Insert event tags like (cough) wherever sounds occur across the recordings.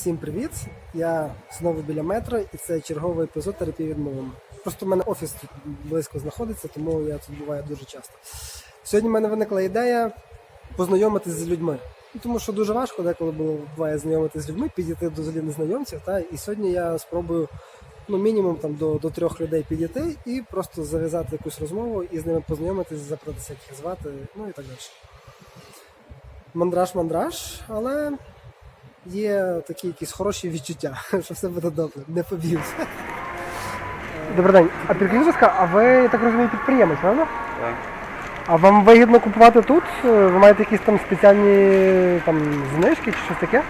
Всім привіт! Я знову біля метро і це черговий епізод терапії відмовами. Просто в мене офіс тут близько знаходиться, тому я тут буваю дуже часто. Сьогодні в мене виникла ідея познайомитися з людьми. Ну, Тому що дуже важко деколи було буває знайомитися з людьми, підійти до взагалі незнайомців. Та? І сьогодні я спробую ну, мінімум там, до, до трьох людей підійти і просто зав'язати якусь розмову і з ними познайомитися, запитатися, як їх звати, ну і так далі. Мандраж, мандраж, але є такі якісь хороші відчуття, (laughs) що все буде добре, не поб'юся. Добрий день. А підкажіть, будь ласка, а ви, я так розумію, підприємець, правда? Так. А вам вигідно купувати тут? Е, Ви маєте якісь там спеціальні там, знижки чи щось таке?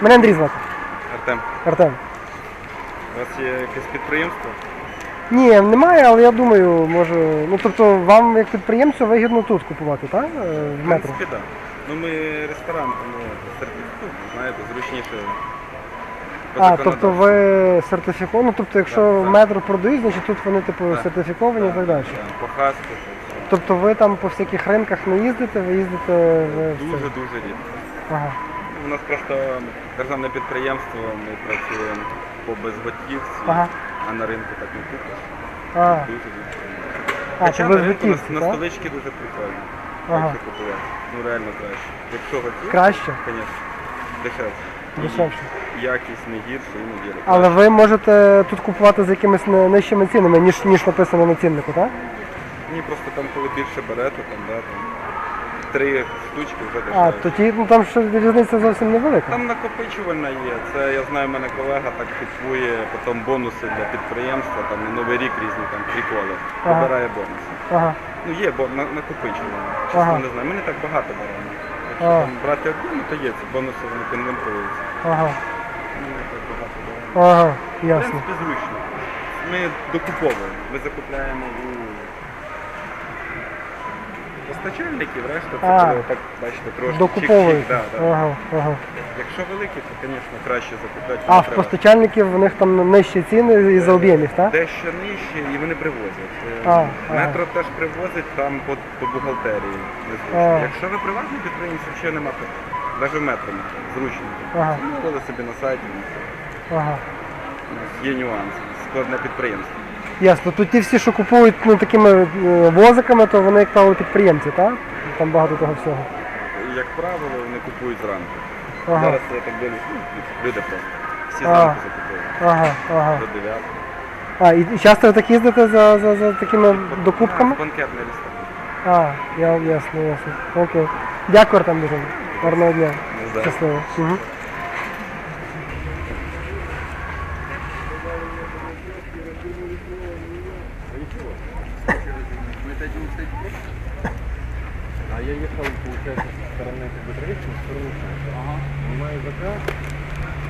Мене Андрій звати. Артем, Артем. у вас є якесь підприємство? Ні, немає, але я думаю, може. Ну тобто вам як підприємцю вигідно тут купувати, так? Е, В В метро. принципі, так. Ну ми ресторан, тому сертифікат, знаєте, зручніше. по А, законодавству. тобто ви сертифіковані, ну тобто якщо Так, так. метро продають, значить тут вони типу Так, сертифіковані і так далі. Так, По хаску, то. Тобто ви там по всяких ринках не їздите, ви їздите в це. Дуже-дуже рідко. Ага. У нас просто державне підприємство, ми працюємо по безготівці, Ага. а на ринку так не купиш. А, Дуже рідко. а Хоча на ринку на, на так? столички дуже прикольно. Ага. Якщо купувати. Ну реально краще. Якщо хотів, Краще? звісно, дешевше. Дешевше. Якість не гірше іноді. не гірше. Але ви можете тут купувати з якимись не- нижчими цінами, ніж, ніж написано на ціннику, так? Ні, просто там коли більше берете, там, да, там три штучки вже А, дешевше. тоді ну, там ще різниця зовсім невелика. Там накопичувальна є. Це я знаю, мене колега так купує потім бонуси для підприємства, там на Новий рік різні там приколи. Ага. Вибирає бонуси. Ага. Ну є бо на, накопичувальна. Чесно Ага. не знаю. Ми не так багато беремо. Якщо Ага. там брати об'єми, то є ці бонуси, вони конвертуються. Ага. Ми не так багато беремо. Ага, В ясно. принципі, зручно. Ми докуповуємо. Ми закупляємо у постачальників, решта це А. так, бачите, трошки чик-чик, да, да. Ага, ага. Якщо великі, то, звісно, краще закупляти. А не в треба. постачальників в них там нижчі ціни із-за об'ємів, так? Дещо нижче і вони привозять. Е, А, ага. Метро теж привозить там по, по бухгалтерії. незручно. А. Якщо ви приватний підприємець, взагалі нема питань. Навіть метро можна, зручно. Ага. Замовили собі на сайті, ну. Ага. У нас є нюанси. Складне підприємство. Ясно. Тут ті всі, що купують ну, такими е, возиками, то вони, як правило, підприємці, так? Там багато того всього. Як правило, вони купують зранку. Ага. Зараз я так дивлюсь, ну, люди просто. Всі А. зранку закупили. Ага, ага. До 9. А, і, часто ви так їздите за, за, за такими докупками? Банкетний ресторан. А, я, ясно, ясно. Окей. Дякую там дуже. Гарного дня. Щасливо. Угу.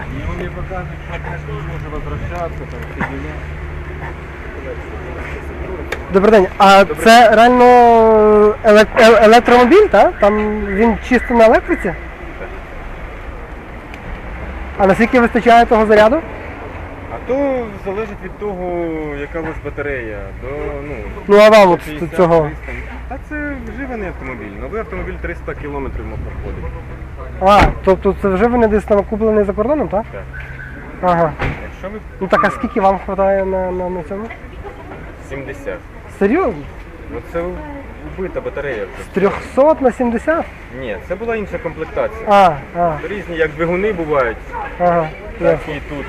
И он мне показывает, что не нужно возвращаться, там, все дела. Добрий день. А це реально елек- е- електромобіль, так? Там він чисто на електриці? А наскільки вистачає того заряду? А то залежить від того, яка у вас батарея. До, ну, Ну а вам от 50, цього. 300. Та це вживаний автомобіль. Новий автомобіль 300 кілометрів може проходить. А, тобто це вже вони десь там куплений за кордоном, так? Так. Ага. Якщо ви Ну так а скільки вам вистачає на, на, на цьому? 70, Серйозно? оце убита батарея вже. З 300 на 70? Ні, це була інша комплектація. А, а, Різні, як двигуни бувають, ага. так ясно. і тут.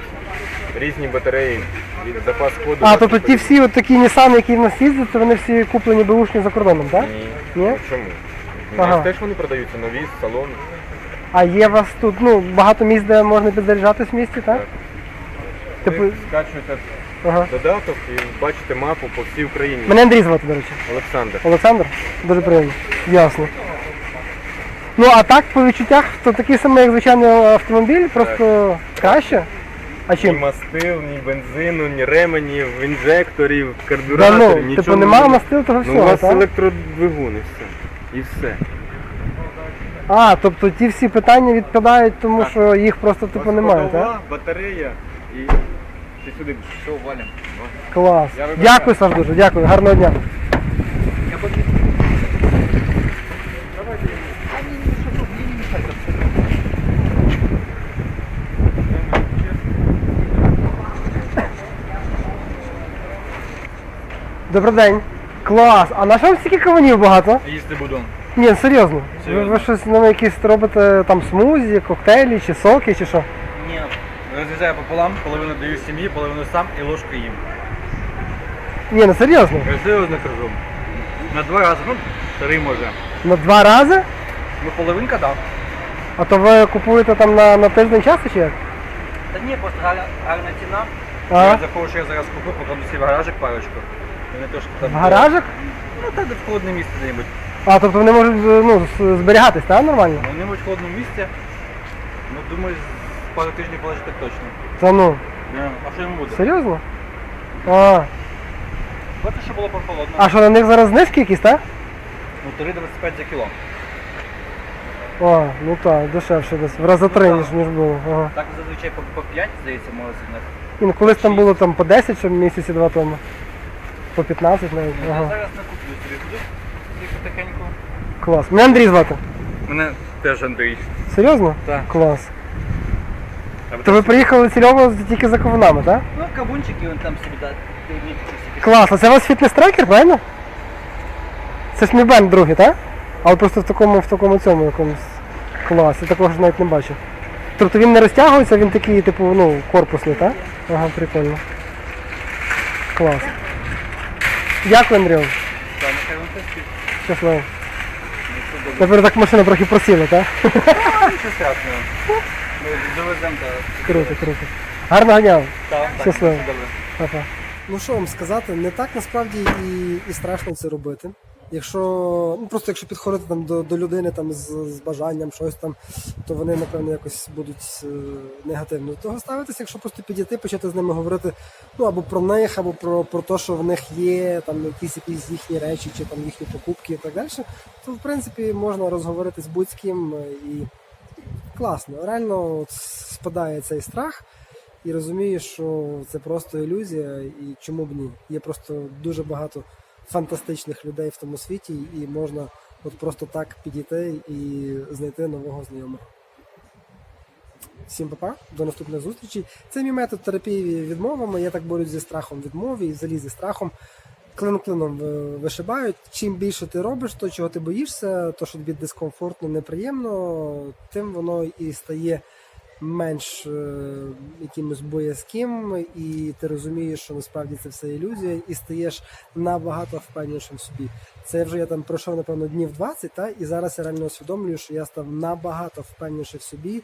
Різні батареї від запас ходу. А, тобто ті всі от такі Nissan, які в нас їздять, це вони всі куплені беушні за кордоном, так? Ні. Ні? Ну, Чому? У нас Ага. теж вони продаються нові з салону. А є у вас тут ну, багато місць, де можна підзаряджатись в місті, так? Так. Типу, скачуєте ага. додаток і бачите мапу по всій Україні. Мене Андрій звати, до речі. Олександр. Олександр? Дуже приємно. Ясно. Ну, а так, по відчуттях, то такий самий, як звичайний автомобіль, просто краще. А Ні чим? мастил, ні бензину, ні ременів, інжекторів, Да, карбюраторів, ну, нічого. типу, немає не- мастил того Ну, у всього, вас так? електродвигун і все. І все. А, тобто ті всі питання відпадають, тому Так. що їх просто типу немає, так? Батарея і ти сюди що валим. Клас. Я. Дякую, Саш, дуже, дякую, гарного дня. Добрий день. Клас. А на що стільки кавунів багато? Їсти буду. Ні, серйозно. Ви, Серйозно. ви щось ну, якісь робите там смузі, коктейлі чи соки, чи що? Ні. Розрізаю пополам, половину даю сім'ї, половину сам і ложку їм. Ні, ну серйозно. Я серйозно кажу. На два рази, ну, три може. На два рази? Ну, половинка дав. А то ви купуєте там на, на тиждень часу чи як? Та ні, просто гарна, гарна ціна. Ага. Я заховую, що я зараз куплю, покладу всі в гаражик парочку. Вони трошки там. В гаражик? Ну, так, де в холодне місце де-небудь. А, тобто вони можуть ну, з- зберігатись, так, нормально? Вони будуть в холодному місці. Ну, думаю, з пару тижнів полежати точно. Та ну, Не, А що йому буде? серйозно? А, Бачиш, що було прохолодно. а що на них зараз знижки якісь, так? Ну, 3,25 за кіло. О, ну так, дешевше десь. В рази три, ніж, ніж було. Ага. Так зазвичай по, по 5, здається, може в них. Ну, колись там було там по 10, ще місяці два тому. По 15 навіть. Я Ага. зараз накуплю собі туди, тільки потихеньку. Клас. Мене Андрій звати. Мене теж Андрій. Серйозно? Так. Клас. То ви приїхали цільово тільки за ковунами, так? Ну, кавунчики вон там собі дати. Клас, а це у вас фітнес-трекер, правильно? Це ж мій бенд другий, так? Але просто в такому, в такому цьому якомусь клас. Я такого ж навіть не бачив. Тобто він не розтягується, він такий, типу, ну, корпусний, так? Ага, прикольно. Клас. Дякую, Андрію. Щасливо. ну. Тепер так машина трохи просіла, так? Нічого страшного. Ми довеземо та. Круто, круто. Гарно ганяв. Так, так, Щасливо. все добре. Па-па. Ну що вам сказати, не так насправді і, і страшно це робити. Якщо ну просто якщо підходити там до, до людини там з, з бажанням щось там, то вони напевно якось будуть е, негативно до того ставитися. Якщо просто підійти, почати з ними говорити ну або про них, або про, про те, що в них є там якісь якісь їхні речі, чи там їхні покупки і так далі, то в принципі можна розговорити з будь-ким е, і класно. Реально от спадає цей страх і розумієш, що це просто ілюзія, і чому б ні. Є просто дуже багато фантастичних людей в тому світі, і можна от просто так підійти і знайти нового знайомого. Всім папа, до наступних зустрічей. Це мій метод терапії відмовами. Я так борюсь зі страхом відмови і взагалі зі страхом. Клин клином вишибають. Чим більше ти робиш, то чого ти боїшся, то що тобі дискомфортно, неприємно, тим воно і стає менш е, якимось боязким, і ти розумієш, що насправді це все ілюзія, і стаєш набагато впевненішим в собі. Це вже я там пройшов, напевно, днів 20, та, і зараз я реально усвідомлюю, що я став набагато впевненіший в собі.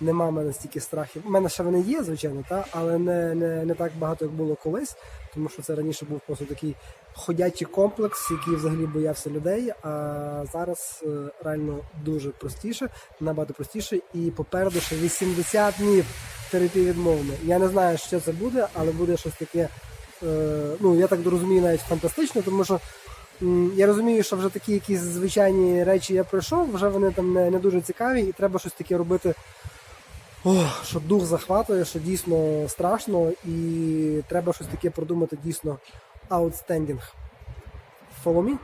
Нема в мене стільки страхів. У мене ще вони є, звичайно, та, але не, не, не так багато, як було колись, тому що це раніше був просто такий ходячий комплекс, який взагалі боявся людей. А зараз е, реально дуже простіше, набагато простіше, і попереду ще 80 днів терапії відмовами. Я не знаю, що це буде, але буде щось таке. Е, ну я так розумію, навіть фантастично, тому що. Я розумію, що вже такі якісь звичайні речі я пройшов, вже вони там не, не дуже цікаві, і треба щось таке робити Ох, що дух захватує, що дійсно страшно, і треба щось таке продумати дійсно аутстендінг. Follow me?